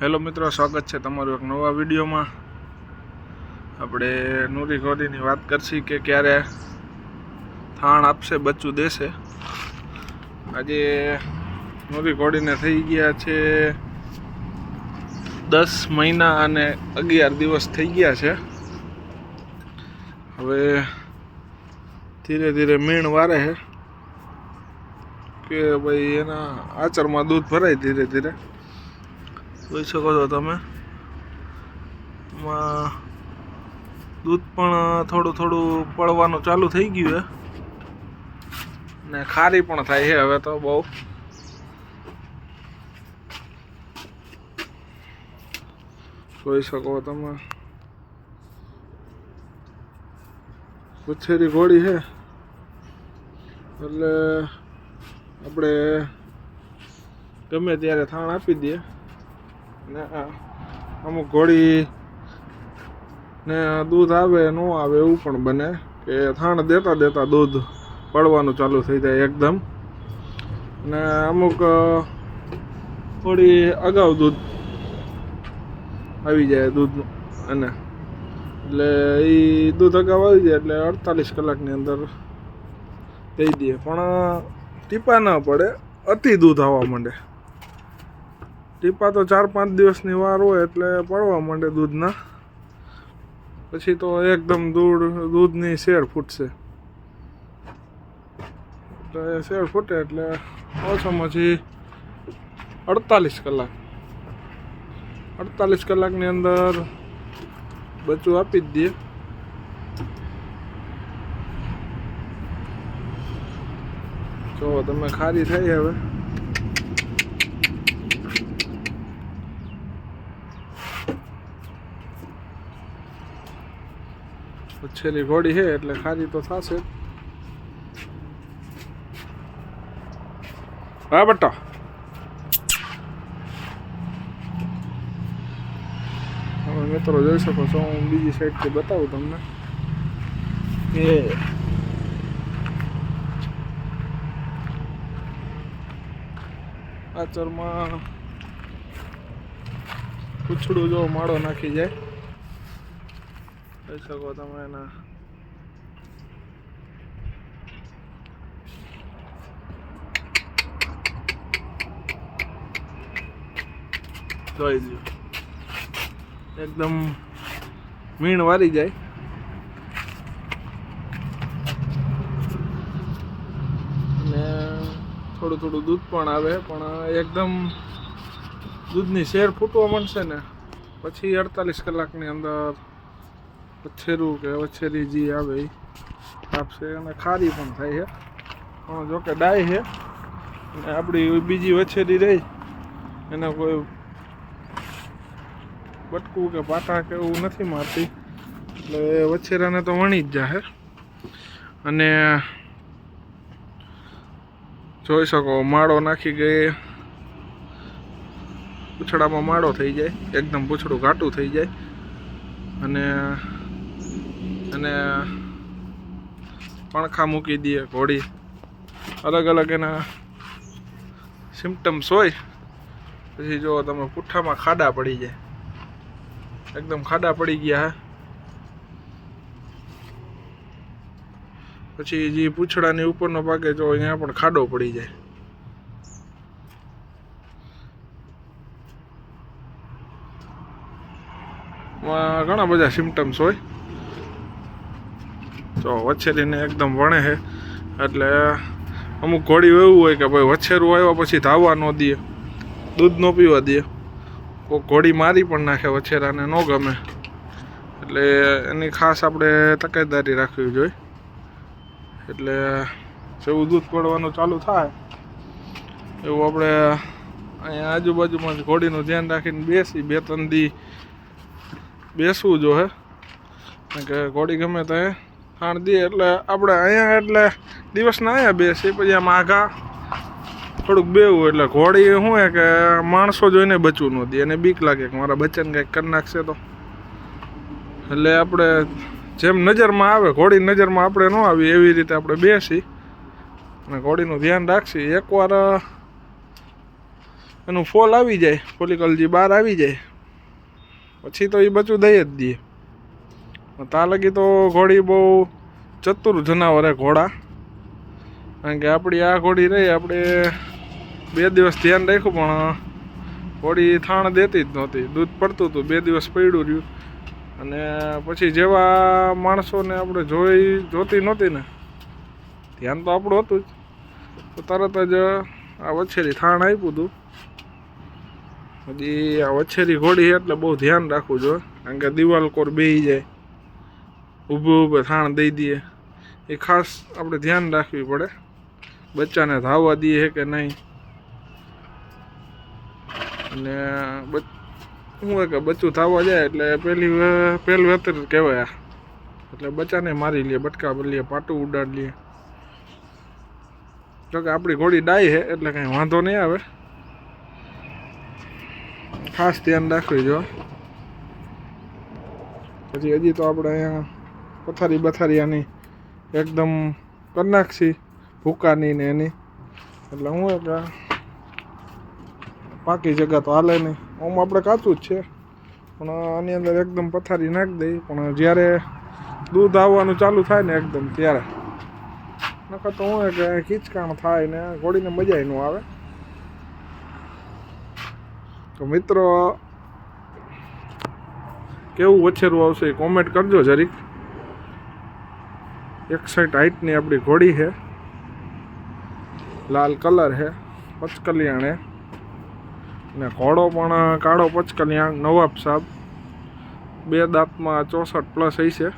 Hello મિત્રો, સ્વાગત છે તમારું એક નવા વિડીયોમાં. આપણે નૂરી ઘોડીની વાત કરશી કે ક્યારે થાણ આપશે, બચ્ચું દેશે. આજે નૂરી ઘોડીને થઈ ગયા છે દસ મહિના અને અગિયાર દિવસ થઈ ગયા છે. હવે ધીરે ધીરે મીણ વારે છે કે ભાઈ એના આચરમાં દૂધ ભરાય ધીરે ધીરે. જોઈ શકો છો તમે. એમાં દૂધ પણ થોડું થોડું પડવાનું ચાલુ થઈ ગયું છે. ને ખારી પણ થાય છે હવે તો બહુ. જોઈ શકો તમે. ઉછેરી ઘોડી છે. એટલે આપણે ગમે ત્યારે થાણ આપી દઈએ. ને અમુક ઘોડી ને દૂધ આવે, ન આવે એવું પણ બને કે થાણ દેતા દેતા દૂધ પડવાનું ચાલુ થઈ જાય એકદમ. ને, અમુક થોડી અગાઉ દૂધ આવી જાય દૂધનું, અને એટલે એ દૂધ અગાઉ આવી જાય એટલે અડતાલીસ કલાકની અંદર દઈ દઈએ. પણ ટીપા ના પડે, અતિ દૂધ આવવા માંડે. ટીપા તો ચાર પાંચ દિવસની વાર હોય એટલે પડવા માંડે દૂધના. પછી તો એકદમ દૂધ, દૂધની શેર ફૂટશે. એટલે શેર ફૂટે એટલે ઓછામાં ઓછી અડતાલીસ કલાક. અડતાલીસ કલાકની અંદર બચ્ચું આપી જ દઈએ જો તમે ખારી થઈ હવે. છેલ્લી ઘોડી છે, એટલે ખારી તો થશે. હા, બટ્ટા. હવે મિત્રો જોઈ શકો છો, હું બીજી સાઈડથી બતાવું તમને. કે આચરમાં પૂછડું જો માળો નાખી જાય. જોઈ શકો તમે એના જોઈ લ્યો એકદમ મીણ વારી જાય ને થોડું થોડું દૂધ પણ આવે પણ એકદમ દૂધની શેર ફૂટવા મળશે ને પછી અડતાલીસ કલાકની અંદર વછેરું કે વછેરી જે આવે એ આપશે અને ખારી પણ થાય છે પણ જોકે ડાય છે અને આપણી બીજી વછેરી રહી. એને કોઈ બટકું કે પાટા કે એવું નથી મારતી. એટલે વછેરાને તો વણી જ જાહે અને જોઈ શકો, માળો નાખી ગઈ પૂછડામાં માળો થઈ જાય. એકદમ પૂછડું ઘાટું થઈ જાય. અને અને પણખા મૂકી દઈએ ઘોડી. અલગ અલગ એના સિમ્ટમ્સ હોય, પછી જો તમે પુઠ્ઠામાં ખાડા પડી જાય. એકદમ ખાડા પડી ગયા પછી જે પૂંછડાની ઉપરનો ભાગે જો અહીંયા પણ ખાડો પડી જાય. ઘણા બધા સિમ્ટમ્સ હોય. તો વછેરીને એકદમ વણે છે. એટલે અમુક ઘોડી એવું હોય કે ભાઈ વછેરું આવ્યા પછી ધાવવા ન દે, દૂધ ન પીવા દે. કોઈક ઘોડી મારી પણ નાખે વછેરાને ન ગમે. એટલે એની ખાસ આપણે તકેદારી રાખવી જોઈએ. એટલે જેવું દૂધ પડવાનું ચાલુ થાય, એવું આપણે અહીંયા આજુબાજુમાં જ ઘોડીનું ધ્યાન રાખીને બેસી બે ત્રણ દી બેસવું જો હે કારણ કે ઘોડી ગમે તો ખાણ દે એટલે આપણે અહીંયા એટલે દિવસના અહીંયા બેસીએ પછી આમ આઘા. થોડુંક બેવું એટલે ઘોડી શું કે માણસો જોઈને બચવું ન દે, એને બીક લાગે કે મારા બચ્ચાને કંઈક કરી નાખશે તો. એટલે આપણે જેમ નજરમાં આવે, ઘોડી નજરમાં આપણે ન આવી એવી રીતે આપણે બેસી અને ઘોડીનું ધ્યાન રાખશી. એકવાર એનું ફોલ આવી જાય ફોલિકલ જે બહાર આવી જાય, પછી તો એ બચું દઈ જ દે. ત્યાં લગી તો ઘોડી બહુ ચતુર જનાવર હે ઘોડા. કારણ કે આપણી આ ઘોડી રહી આપણે બે દિવસ ધ્યાન રાખ્યું, પણ ઘોડી થાણ દેતી જ નહોતી. દૂધ પડતું હતું, બે દિવસ પડ્યું રહ્યું. અને પછી જેવા માણસોને આપણે જોઈ, જોતી નહોતી ને, ધ્યાન તો આપણું હતું જ. તો તરત જ આ વછેરી થાણ આપ્યું હતું. હજી આ વછેરી ઘોડી એટલે બહુ ધ્યાન રાખવું જોઈએ. કારણ કે દિવાલ કોર બેહી જાય. ઊભે ઊભે થાણ દઈ દઈએ. એ ખાસ આપણે ધ્યાન રાખવી પડે. બચ્ચાને ધાવવા દઈએ કે નહીં. અને શું હોય કે બચ્ચું ધાવવા જાય એટલે પહેલી પહેલું વેતર કહેવાય એટલે બચ્ચાને મારી લઈએ બટકા બદલીએ, પાટું ઉડાડી લઈએ જો કે આપણી ઘોડી ડાય છે, એટલે કંઈ વાંધો નહીં આવે. ખાસ ધ્યાન રાખવી જો. પછી હજી તો આપણે અહીંયા પથારી બથારી આની એકદમ કરી નાખશી ભૂકાની ને એની. એટલે હું એક પાકી જગા તો હાલે નહીં. આમ આપણે કાચું જ છે. પણ આની અંદર એકદમ પથારી નાખી દઈ પણ જ્યારે દૂધ આવવાનું ચાલુ થાય ને એકદમ ત્યારે. નકર તો હું કે ખીચકાણ થાય ને ઘોડીને મજા ન આવે. તો મિત્રો, કેવું વછેરું આવશે કોમેન્ટ કરજો જરીક. એક સાઈડ હાઈટની આપણી ઘોડી છે. લાલ કલર છે પચકલિયાણ હે ને ઘોડો પણ કાળો પચકલિયાણ નવાબ સાહેબ બે દાંતમાં ચોસઠ પ્લસ હશે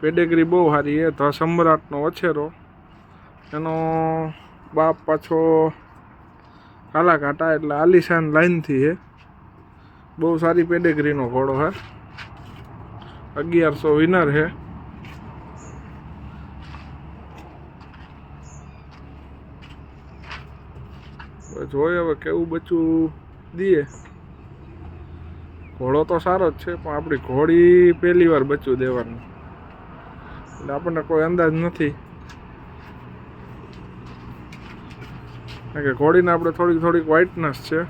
પેડેગરી બહુ સારી છે ધ સમ્રાટનો વછેરો. એનો બાપ પાછો કાલાઘાટા, એટલે આલિશાન લાઇનથી છે. બહુ સારી પેડેગરીનો ઘોડો છે. અગિયારસો વિનર છે. જોઈએ હવે કેવું બચ્ચું દઈએ ઘોડો તો સારો જ છે, પણ આપણી ઘોડી પહેલી વાર બચ્ચું દેવાનું. એટલે આપણને કોઈ અંદાજ નથી. કે ઘોડીને આપણે થોડીક થોડીક વ્હાઇટનેસ છે.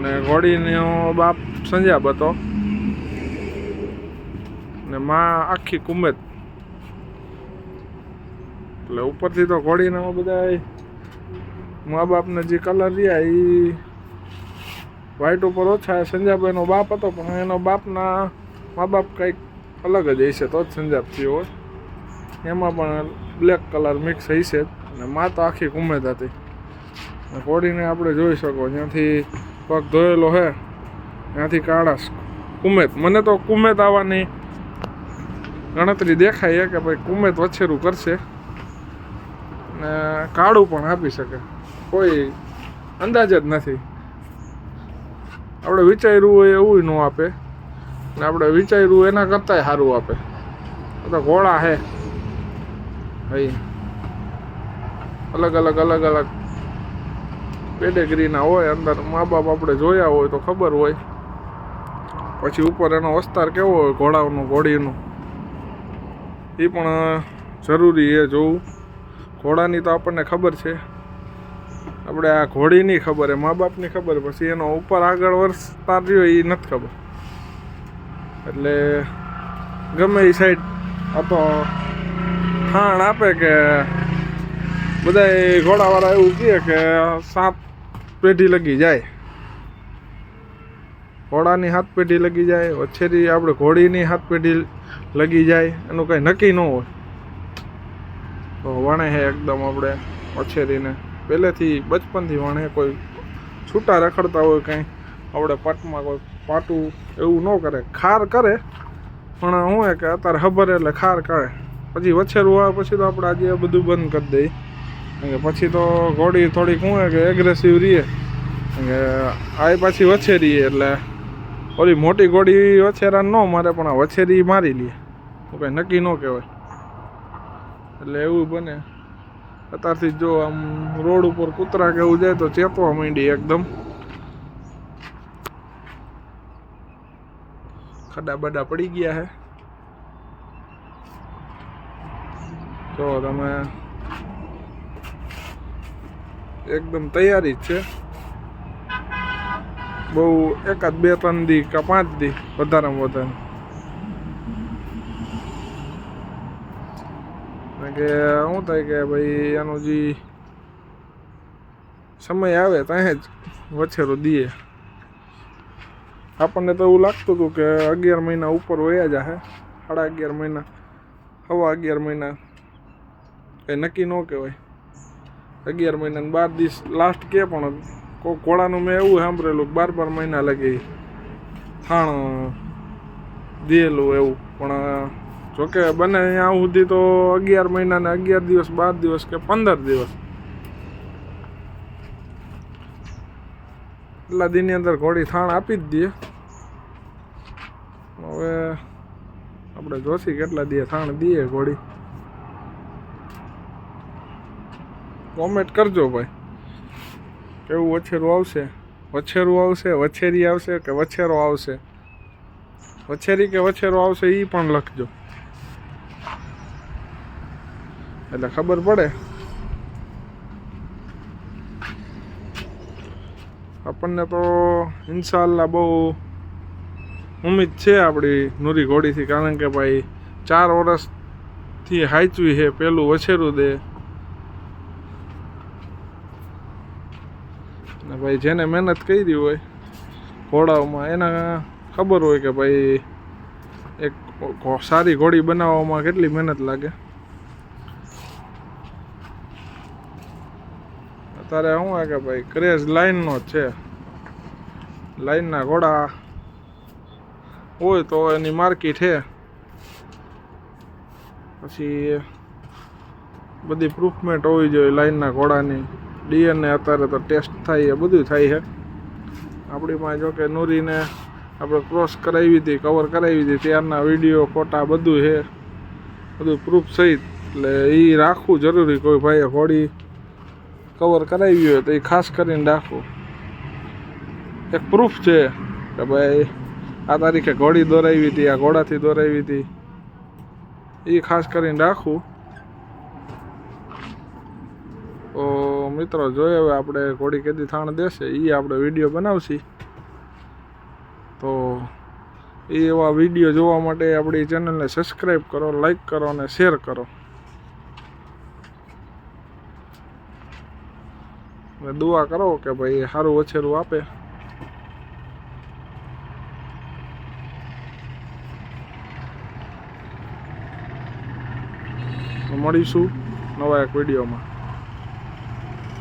ને ઘોડીનો બાપ સંજાબ હતો. ને માં આખી કુમેત એટલે ઉપરથી તો ઘોડીનામાં બધા મા બાપને જે કલર રહ્યા એ વ્હાઈટ ઉપર ઓછા. સંજાબભાઈનો બાપ હતો, પણ એનો બાપના મા બાપ કંઈક અલગ જ હશે, તો જ સંજાબ હોય. એમાં પણ બ્લેક કલર મિક્સ હશે અને મા તો આખી કુમેત હતી. ઘોડીને આપણે જોઈ શકો, જ્યાંથી પગ ધોયેલો છે ત્યાંથી કાળાશ કુમેત મને તો કુમેત આવવાની ગણતરી દેખાય કે ભાઈ કુમેત વછેરું કરશે. ને કાળું પણ આપી શકે. કોઈ અંદાજ જ નથી. આપણે વિચાર્યું હોય એવું ન આપે. ને આપણે વિચાર્યું એના કરતાંય સારું આપે. તો ઘોડા હે. ભાઈ. અલગ અલગ અલગ અલગ. પેડેગરીના હોય, અંદર મા બાપ આપણે જોયા હોય તો ખબર હોય. પછી ઉપર એનો વસ્તાર કેવો હોય ઘોડાનું ઘોડીનું. એ પણ જરૂરી છે જોવું. ઘોડાની તો આપણને ખબર છે. આપણે આ ઘોડીની ખબર, એ મા બાપની ખબર, પછી એનો ઉપર આગળ વરસતા રહ્યો એ નથી ખબર. એટલે ગમે એ સાઈડ આ તો ખાણ આપે કે બધા ઘોડાવાળા એવું કહે કે સાત પેઢી લગી જાય. ઘોડાની હાથ પેઢી લગી જાય, વછેરી, આપણે ઘોડીની હાથ પેઢી લગી જાય, એનું કંઈ નક્કી ન હોય. તો વણે છે એકદમ આપણે વછેરીને પહેલેથી બચપનથી વણે કોઈ છૂટા રખડતા હોય કંઈ, આપણે પાટમાં કોઈ પાટું એવું ન કરે. ખાર કરે, પણ હોય કે અત્યારે ખબર એટલે ખાર કરે. પછી વછેરું આવે પછી તો આપણે આજે બધું બંધ કરી દઈએ. કે પછી તો ઘોડી થોડીક હોય કે એગ્રેસિવ રહીએ. કે આ પાછી વછેરી એટલે ઓલી મોટી ઘોડી વછેરા ન મારે, પણ આ વછેરી મારી લે. તો કંઈ નક્કી ન કહેવાય. એટલે એવું બને. અત્યારથી જો આમ રોડ ઉપર કૂતરા કેવું જાય તો ચેપવા માંડી એકદમ. ખડા બડા પડી ગયા હે. તો તમે એકદમ તૈયારી જ છે. બહુ એકાદ બે, ત્રણ દી કે પાંચ દી વધારેમાં વધારે. કે શું થાય કે ભાઈ એનો જે સમય આવે ત્યાં જ વછેરો દઈએ. આપણને તો એવું લાગતું હતું કે અગિયાર મહિના ઉપર વયા જાહે. સાડા અગિયાર મહિના, હવા અગિયાર મહિના. કંઈ નક્કી ન કહેવાય. અગિયાર મહિના બાર દિવસ લાસ્ટ કે પણ કોળાનું મેં એવું સાંભળેલું બાર બાર મહિના લગી. થાણ, દેલું એવું. પણ જોકે બને અહીંયા સુધી તો અગિયાર મહિના ને અગિયાર દિવસ, બાર દિવસ કે પંદર દિવસ. એટલા દિનની અંદર ઘોડી થાણ આપી જ દઈએ. હવે આપણે જોશી કેટલા દીએ થાણ દઈએ ઘોડી. કોમેન્ટ કરજો ભાઈ. કેવું વછેરું આવશે? વછેરું આવશે, વછેરી આવશે કે વછેરો આવશે? વછેરી કે વછેરો આવશે એ પણ લખજો. એટલે ખબર પડે. આપણને તો ઇન્શાલ્લાહ બહુ ઉમ્મીદ છે આપણી નૂરી ઘોડીથી, કારણ કે ભાઈ ચાર વર્ષથી હાચવી છે, પેલું વછેરું દે. ને ભાઈ જેને મહેનત કરી હોય ઘોડાઓમાં, એના ખબર હોય કે ભાઈ એક સારી ઘોડી બનાવવામાં કેટલી મહેનત લાગે. અત્યારે શું કે ભાઈ? ક્રેઝ લાઈનનો જ છે. લાઈનના ઘોડા. હોય તો એની માર્કેટ છે. પછી બધી પ્રૂફમેન્ટ હોવી જોઈએ લાઈનના ઘોડાની. ડીએનએ અત્યારે તો ટેસ્ટ થાય એ બધું થાય છે. આપણીમાં જોકે નૂરીને આપણે ક્રોસ કરાવી હતી કવર કરાવી હતી, ત્યારના વીડિયો ફોટા બધું છે. બધું પ્રૂફ સહિત એટલે એ રાખવું જરૂરી કોઈ ભાઈએ ઘોડી કવર કરાવી હોય તો એ ખાસ કરીને રાખો. એક પ્રૂફ છે કે ભાઈ, આ તારીખે ઘોડી દોરાવી હતી, આ ઘોડાથી દોરાવી હતી. એ ખાસ કરીને રાખવું તો મિત્રો જોઈએ હવે આપણે ઘોડી કેદી થાણ દેશે એ આપણે વીડિયો બનાવશી. તો એવા વીડિયો જોવા માટે આપણી ચેનલને સબસ્ક્રાઈબ કરો લાઈક કરો અને શેર કરો. અને દુઆ કરો કે ભાઈ સારું વછેરું આપે. મળીશું નવા એક વિડીયોમાં.